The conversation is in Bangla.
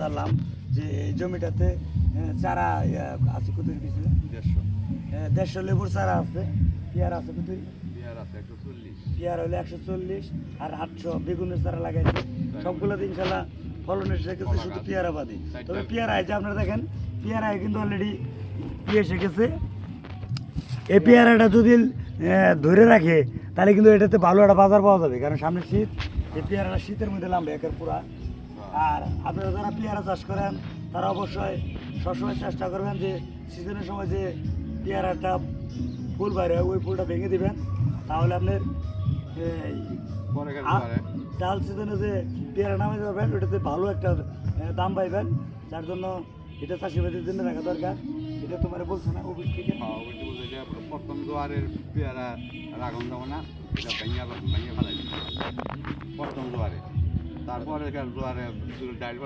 জানলাম যে এই জমিটাতে চারা আছে কত কিছু দেড়শো। দেড়শো লেবুর চারা আছে। পেয়ার আছে কত? পেয়ার হলে একশো চল্লিশ। আর আটশো বেগুনের চারা লাগাইছে। সবগুলোতে ইনশাল্লাহ ফলন এসে গেছে শুধু। পেয়ারা বাদে। তবে পেয়ারা যে আপনারা দেখেন পেয়ারায় কিন্তু অলরেডি ইয়ে এসে গেছে। এই পেয়ারাটা যদি ধরে রাখে তাহলে কিন্তু এটাতে ভালো একটা বাজার পাওয়া যাবে। কারণ সামনে শীত এই পেয়ারাটা শীতের মধ্যে নামবে একের পুরা। আর আপনারা যারা পেয়ারা চাষ করেন তারা অবশ্যই সবসময় চেষ্টা করবেন যে সিজনের সময় যে পেয়ারাটা ফুল বাইরে হয়, ওই ফুলটা ভেঙে দিবেন। তাহলে আপনার ডাল সিজনে যে পেয়ারা নামে যাবেন ওটাতে ভালো একটা দাম পাইবেন। যার জন্য এটা চাষিবাদের জন্য রাখা দরকার। এটা তোমার বলছো না অফিস থেকে? হ্যাঁ প্রথম দুয়ারের পেয়ারা রাখুন যাব না এটা ভেঙে ভেঙে ফেলাই প্রথম দুয়ারে। তারপরে দুয়ারে ডাইল